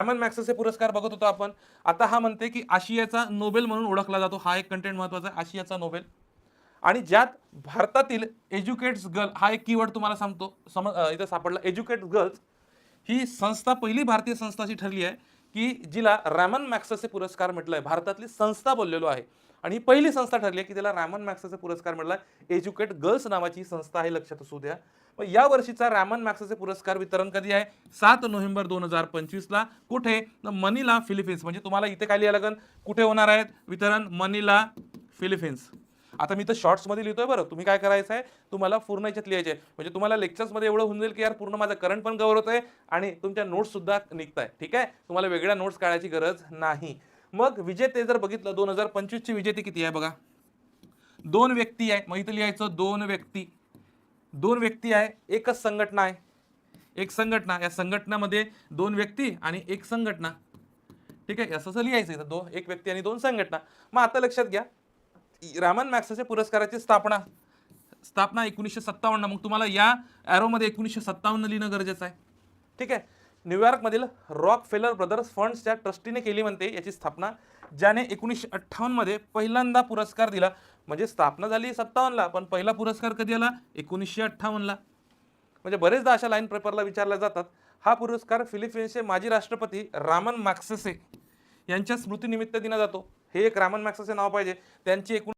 Ramon Magsaysay पुरस्कार बघत होतो आपण. आता हा म्हणते की आशियाचा नोबेल म्हणून ओळखला जातो. हा एक कंटेंट महत्त्वाचा आहे आशियाचा नोबेल आणि ज्यात भारतातील एज्युकेट्स गर्ल हा एक कीवर्ड तुम्हाला सांगतो सम इथं सापडला. एज्युकेट गर्ल्स ही संस्था पहिली भारतीय संस्था अशी ठरली आहे की जिला रॅमन मॅक्सेसे पुरस्कार म्हटलं आहे भारतातली संस्था बोललेलो आहे. आणि ही पहिली संस्था ठरली आहे की त्याला रॅमन मॅक्सेसे पुरस्कार मिळाला. एज्युकेट गर्ल्स नावाची ही संस्था आहे लक्षात असू द्या. मग या वर्षीचा रॅमन मॅक्सचे पुरस्कार वितरण कधी आहे? सात नोव्हेंबर दोन हजार पंचवीसला. कुठे? मनीला फिलिपिन्स म्हणजे तुम्हाला इथे काय लिहायला लागेल? कुठे होणार आहेत? वितरण मनीला फिलिपिन्स आता मी तर शॉर्ट्समध्ये लिहितोय बरं. तुम्ही काय करायचं आहे तुम्हाला पूर्ण याच्यात लिहायचे आहे. म्हणजे तुम्हाला लेक्चर्समध्ये एवढं होऊन जाईल की यार पूर्ण माझं करंट पण कव्हर होत आहे आणि तुमच्या नोट्ससुद्धा निघत आहे ठीक आहे? तुम्हाला वेगळ्या नोट्स काढायची गरज नाही. मग विजेते जर बघितलं दोन हजार पंचवीसचे विजेते किती आहे बघा? दोन व्यक्ती आहे. मग इथं लिहायचं दोन व्यक्ती. दोन व्यक्ती आहे एकच संघटना आहे. एक संघटना या संघटनामध्ये दोन व्यक्ती आणि एक संघटना. ठीक आहे? असं लिहायचं इथं. दोन एक व्यक्ती आणि दोन संघटना. मग आता लक्षात घ्या रामन मॅक्सेच्या पुरस्काराची स्थापना. स्थापना एकोणीसशे सत्तावन्न. मग तुम्हाला या ॲरोमध्ये एकोणीसशे सत्तावन्न लिहिणं गरजेचं आहे. ठीक आहे? न्यूयॉर्कमधील रॉक फेलर ब्रदर्स फंड्सच्या ट्रस्टीने केली म्हणते याची स्थापना ज्याने एकोणीसशे अठ्ठावन्नमध्ये पहिल्यांदा पुरस्कार दिला. म्हणजे स्थापना झाली सत्तावन्नला पण पहिला पुरस्कार कधी आला? एकोणीसशे अठ्ठावन्नला. म्हणजे बरेचदा अशा लाईन पेपरला विचारल्या जातात हा पुरस्कार फिलिपिन्सचे माजी राष्ट्रपती रामन मॅक्सेसे यांच्या स्मृतीनिमित्त दिला जातो. हे एक रामन मॅक्सेसे नाव पाहिजे. त्यांची एकूण